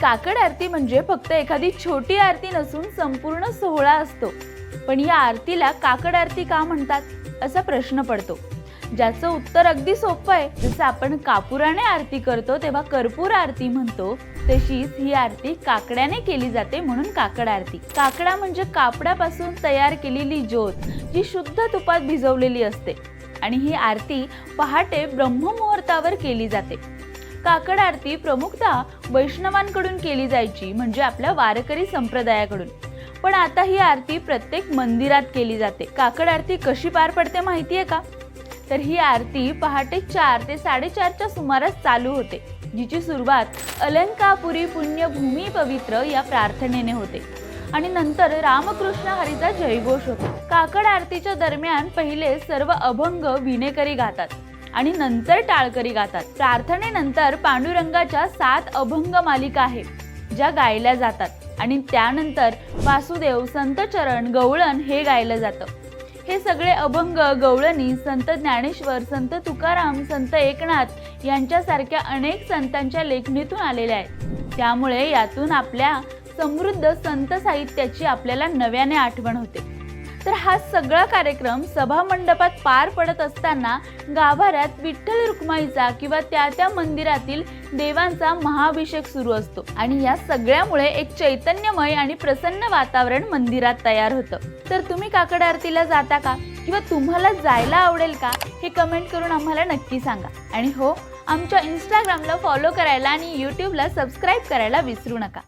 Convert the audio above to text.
काकड आरती म्हणजे फक्त एखादी छोटी आरती नसून संपूर्ण सोहळा असतो. पण या आरतीला काकड आरती का म्हणतात? असा प्रश्न पडतो. ज्याचं उत्तर अगदी सोपं आहे. जसं आपण कापुराने आरती करतो तेव्हा कर्पूर आरती म्हणतो. तशीच ही आरती काकड्याने केली जाते म्हणून काकड आरती. काकडा म्हणजे कापडापासून तयार केलेली ज्योत जी शुद्ध तुपात भिजवलेली असते. आणि ही आरती पहाटे ब्रह्ममुहूर्तावर केली जाते. काकड आरती प्रमुखतः वैष्णवांकडून केली जायची म्हणजे आपल्या वारकरी संप्रदायाकडून. पण आता ही आरती प्रत्येक मंदिरात केली जाते. काकड आरती कशी पार पडते माहिती आहे का? तर ही आरती पहाटे चार ते साडेचारच्या सुमारास चालू होते जिची सुरुवात अलंकापुरी पुण्यभूमी पवित्र या प्रार्थनेने होते. आणि नंतर रामकृष्ण हरीचा जयघोष होतो. काकड आरतीच्या दरम्यान पहिले सर्व अभंग विनेकरी गातात. आणि नंतर टाळकरी गातात. प्रार्थनेनंतर पांडुरंगाच्या सात अभंग मालिका आहेत ज्या गायल्या जातात. आणि त्यानंतर वासुदेव संत चरण गवळण हे गायलं जातं. हे सगळे अभंग गवळणी संत ज्ञानेश्वर संत तुकाराम संत एकनाथ यांच्यासारख्या अनेक संतांच्या लेखणीतून आलेले आहेत. त्यामुळे यातून आपल्या समृद्ध संत साहित्याची आपल्याला नव्याने आठवण होते. तर हा सगळा कार्यक्रम सभा मंडपात पार पडत असताना गाभाऱ्यात विठ्ठल रुक्माईचा किंवा त्या त्या मंदिरातील देवांचा महाअभिषेक सुरू असतो. आणि या सगळ्यामुळे एक चैतन्यमय आणि प्रसन्न वातावरण मंदिरात तयार होतं. तर तुम्ही काकड आरतीला जाता का? किंवा तुम्हाला जायला आवडेल का? हे कमेंट करून आम्हाला नक्की सांगा. आणि हो आमच्या इंस्टाग्रामला फॉलो करायला आणि यूट्यूबला सबस्क्राईब करायला विसरू नका.